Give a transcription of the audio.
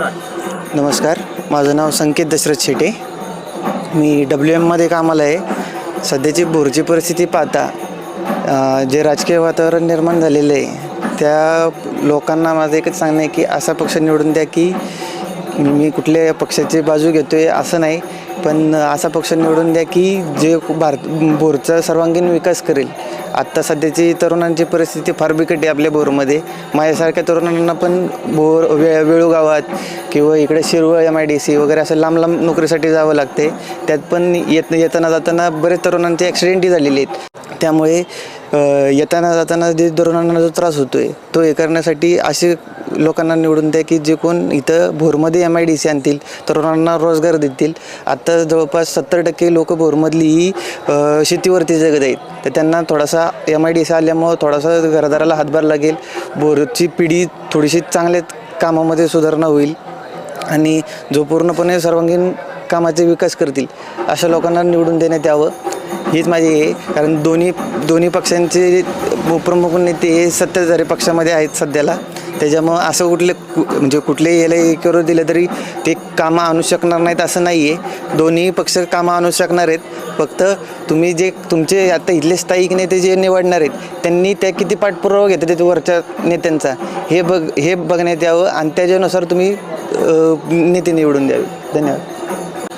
नमस्कार माझं नाव संकेत दशरथ शेटे. मी डब्ल्यू एममध्ये कामाला आहे. सध्याची भोरची परिस्थिती पाहता जे राजकीय वातावरण निर्माण झालेलं आहे त्या लोकांना माझं एकच सांगणं आहे की असा पक्ष निवडून द्या की मी कुठल्या पक्षाची बाजू घेतो आहे असं नाही. पण असा पक्ष निवडून द्या की जे भारत भोरचा सर्वांगीण विकास करेल आत्ता सध्याची तरुणांची परिस्थिती फार बिकट आहे आपल्या भोरमध्ये माझ्यासारख्या तरुणांना पण भोर वे वेळू गावात किंवा इकडे Shirwal M I D C वगैरे असं लांब लांब नोकरीसाठी जावं लागते. त्यात पण येत येताना जाताना बरेच तरुणांचे ॲक्सिडेंटही झालेले आहेत. त्यामुळे येताना जाताना जे तरुणांना जो त्रास होतो आहे तो हे करण्यासाठी असे लोकांना निवडून द्या की जे कोण इथं भोरमध्ये एम आय डी सी आणतील तरुणांना रोजगार देतील. आत्ता जवळपास सत्तर टक्के लोक भोरमधली ही शेतीवरती जगत आहेत. तर त्यांना थोडासा एम आय डी सी आल्यामुळं थोडासा घरदाराला हातभार लागेल. भोरची पिढी थोडीशी चांगल्या कामामध्ये सुधारणा होईल. आणि जो पूर्णपणे सर्वांगीण कामाचे विकास करतील अशा लोकांना निवडून देण्यात यावं हीच माझी आहे कारण दोन्ही दोन्ही पक्षांचे प्रमुख नेते हे सत्ताधारी पक्षामध्ये आहेत सध्याला. त्याच्यामुळं असं कुठले कु- म्हणजे कुठलेही याला हे करू दिलं तरी ते कामं आणू शकणार नाहीत असं नाही आहे दोन्ही पक्ष कामं आणू शकणार आहेत. फक्त तुम्ही जे तुमचे आता इथले स्थायिक नेते जे निवडणार आहेत त्यांनी त्या किती पाठपुरावा घेतात ते वरच्या नेत्यांचा? हे बघ हे बघण्यात यावं आणि त्याच्यानुसार तुम्ही नेते निवडून द्यावे. धन्यवाद.